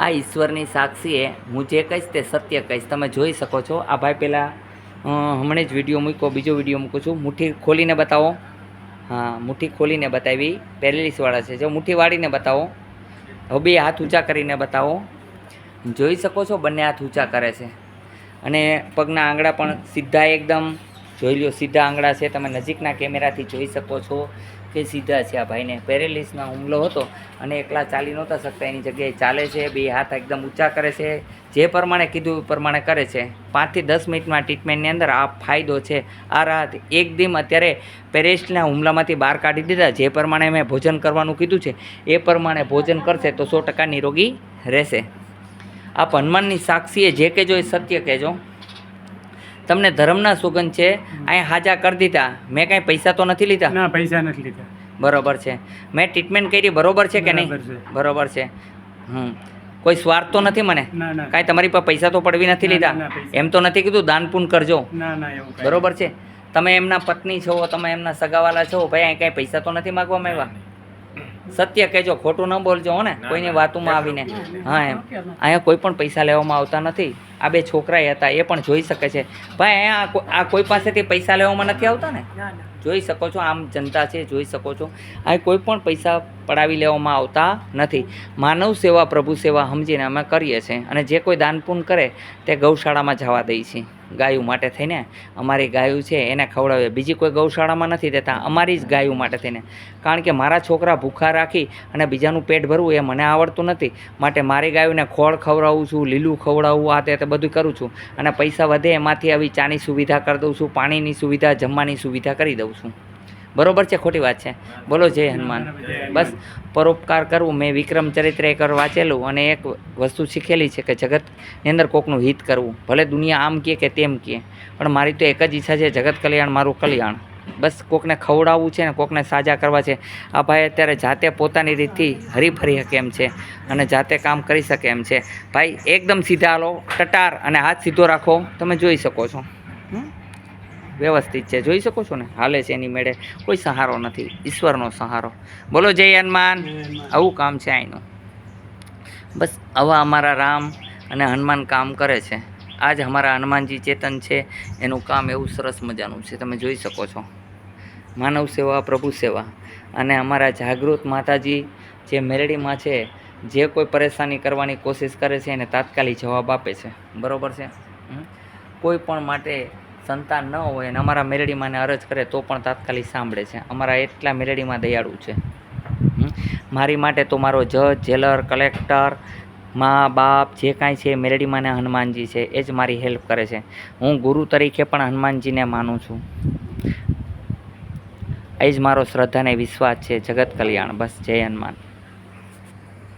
આ ઈશ્વરની સાક્ષીએ હું જે કહીશ તે સત્ય કહીશ. તમે જોઈ શકો છો. આ ભાઈ પહેલાં હમણાં જ વીડિયો મૂક્યો, બીજો વીડિયો મૂકું છું. મુઠ્ઠી ખોલીને બતાવો. હા, મુઠ્ઠી ખોલીને બતાવી. પેરેલિસવાળા છે. જો મુઠ્ઠી વાળીને બતાવો. હવે હાથ ઊંચા કરીને બતાવો. જોઈ શકો છો, બંને હાથ ઊંચા કરે છે. અને પગના આંગળા પણ સીધા એકદમ જોઈ લ્યો સીધા આંગળા છે, તમે નજીકના કેમેરાથી જોઈ શકો છો કે સીધા છે આ ભાઈને. પેરેલિસનો હુમલો હતો અને એકલા ચાલી નહોતા શકતા, એની જગ્યાએ ચાલે છે, બે હાથ એકદમ ઊંચા કરે છે. જે પ્રમાણે કીધું એ પ્રમાણે કરે છે. પાંચથી દસ મિનિટમાં ટ્રીટમેન્ટની અંદર આ ફાયદો છે. આ રાહત એકદમ અત્યારે પેરેસ્ટના હુમલામાંથી બહાર કાઢી દીધા. જે પ્રમાણે મેં ભોજન કરવાનું કીધું છે, એ પ્રમાણે ભોજન કરશે તો સો ટકા નિરોગી રહેશે. આપ હનુમાનની સાક્ષીએ જે કહેજો એ સત્ય કહેજો. તમને ધર્મના સુગંધ છે અહીં હાજા કરી દીધા. મેં કાંઈ પૈસા તો નથી લીધા? ના પૈસા નથી લીધા. બરોબર છે. મેં ટ્રીટમેન્ટ કરી બરોબર છે કે નહીં? બરોબર છે. હમ. કોઈ સ્વાર્થ તો નથી મને? કાંઈ તમારી પાસે પૈસા તો પડવી નથી લીધા? એમ તો નથી કીધું દાન પૂન કરજો. ના ના એવું બરોબર છે. તમે એમના પત્ની છો તમે એમના સગાવાલા છો ભાઈ અહીં કાંઈ પૈસા તો નથી માગવા આવ્યા સત્ય કહેજો ખોટું ન બોલજો હો ને કોઈની વાતોમાં આવીને. હા એમ. અહીંયા કોઈ પણ પૈસા લેવામાં આવતા નથી. આ બે છોકરાએ હતા એ પણ જોઈ શકે છે. ભાઈ અહીંયા આ કોઈ પાસેથી પૈસા લેવામાં નથી આવતા ને? જોઈ શકો છો આમ જનતા છે જોઈ શકો છો. અહીં કોઈ પણ પૈસા પડાવી લેવામાં આવતા નથી. માનવ સેવા પ્રભુ સેવા સમજીને અમે કરીએ છીએ અને જે કોઈ દાન પૂન કરે તે ગૌશાળામાં જવા દઈએ છીએ. ગાયો માટે થઈને અમારી ગાયું છે એને ખવડાવીએ. બીજી કોઈ ગૌશાળામાં નથી દેતા અમારી જ ગાયું માટે થઈને. કારણ કે મારા છોકરા ભૂખા રાખી અને બીજાનું પેટ ભરવું એ મને આવડતું નથી. માટે મારી ગાયોને ખોળ ખવડાવું છું, લીલું ખવડાવવું આ તે બધું કરું છું. અને પૈસા વધે એમાંથી આવી ચાની સુવિધા કરી દઉં છું, પાણીની સુવિધા, જમવાની સુવિધા કરી દઉં છું. બરોબર છે, ખોટી વાત છે. બોલો, જય હનુમાન. બસ, પરોપકાર કરવું. મેં વિક્રમ ચરિત્ર એક વાંચેલું અને એક વસ્તુ શીખેલી છે કે જગતની અંદર કોકનું હિત કરવું. ભલે દુનિયા આમ કહે કે તેમ કહે, પણ મારી તો એક જ ઈચ્છા છે, જગત કલ્યાણ, મારું કલ્યાણ. બસ, કોકને ખવડાવવું છે ને કોકને સાજા કરવા છે. આ ભાઈ અત્યારે જાતે પોતાની રીતથી હરીફરી શકે એમ છે અને જાતે કામ કરી શકે એમ છે. ભાઈ, એકદમ સીધા લો ટટાર અને હાથ સીધો રાખો. તમે જોઈ શકો છો. હમ? વ્યવસ્થિત છે. જોઈ શકો છો ને? હાલે છે એની મેળે. કોઈ સહારો નથી. ઈશ્વરનો સહારો. બોલો જય હનુમાન. આવું કામ છે અહીંનું બસ આવા અમારા રામ અને હનુમાન કામ કરે છે. આજ અમારા હનુમાનજી ચેતન છે. એનું કામ એવું સરસ મજાનું છે. તમે જોઈ શકો છો. માનવ સેવા પ્રભુ સેવા. અને અમારા જાગૃત માતાજી જે મેરડીમાં છે જે કોઈ પરેશાની કરવાની કોશિશ કરે છે એને તાત્કાલિક જવાબ આપે છે. બરોબર છે? કોઈ પણ માટે સંતાન ન હોય અને અમારા મેરડીમાંને અરજ કરે તો પણ તાત્કાલિક સાંભળે છે. અમારા એટલા મેરડીમાં દયાળુ છે. મારી માટે તો મારો જજ, જેલર, કલેક્ટર, મા, બાપ જે કાંઈ છે મેરેડીમાં ને હનુમાનજી છે. એ જ મારી હેલ્પ કરે છે. હું ગુરુ તરીકે પણ હનુમાનજીને માનું છું. એ જ મારો શ્રદ્ધાને વિશ્વાસ છે. જગત કલ્યાણ. બસ જય હનુમાન.